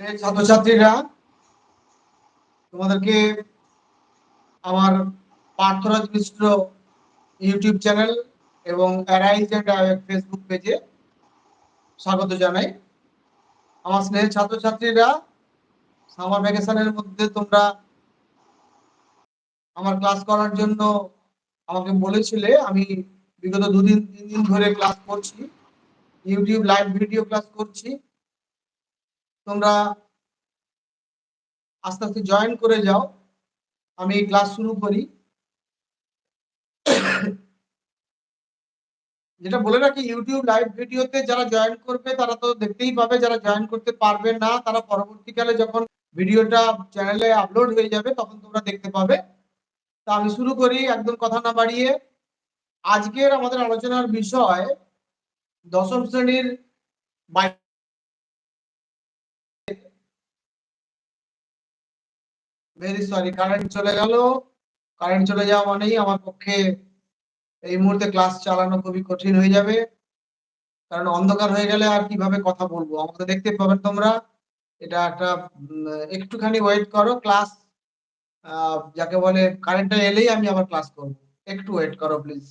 ছাত্রছাত্রীরা তোমাদেরকে আমার পার্থরাজ মিশ্র ইউটিউব চ্যানেল এবং অ্যারাইজ ফেসবুক পেজে স্বাগত জানাই। আমার স্নেহের ছাত্রছাত্রীরা সামার ভ্যাকেশনের মধ্যে তোমরা আমার ক্লাস করার জন্য আমাকে বলেছিলে, আমি বিগত দুদিন, তিন দিন ধরে ক্লাস করছি ইউটিউব লাইভ ভিডিও ক্লাস করছি। তোমরা আস্তে আস্তে জয়েন করে যাও। আমি ক্লাস শুরু করি। যেটা বলে রাখি ইউটিউব লাইভ ভিডিওতে যারা জয়েন করবে, তারা তো দেখতেই পাবে, যারা জয়েন করতে পারবে না, তারা পরবর্তীকালে যখন ভিডিওটা চ্যানেলে আপলোড হয়ে যাবে, তখন তোমরা দেখতে পাবে। তা আমি শুরু করি, একদম কথা না বাড়িয়ে। আজকের আমাদের আলোচনার বিষয় দশম শ্রেণির ভেরি সরি কারেন্ট চলে গেল। কারেন্ট চলে যাওয়া মানেই আমার পক্ষে এই মুহূর্তে ক্লাস চালানো খুবই কঠিন হয়ে যাবে। কারণ অন্ধকার হয়ে গেলে আর কীভাবে কথা বলব? আমাকে দেখতে পাবেন তোমরা। এটা একটা একটুখানি ওয়েট করো ক্লাস যাকে বলে কারেন্টটা এলেই আমি আবার ক্লাস করব। একটু ওয়েট করো প্লিজ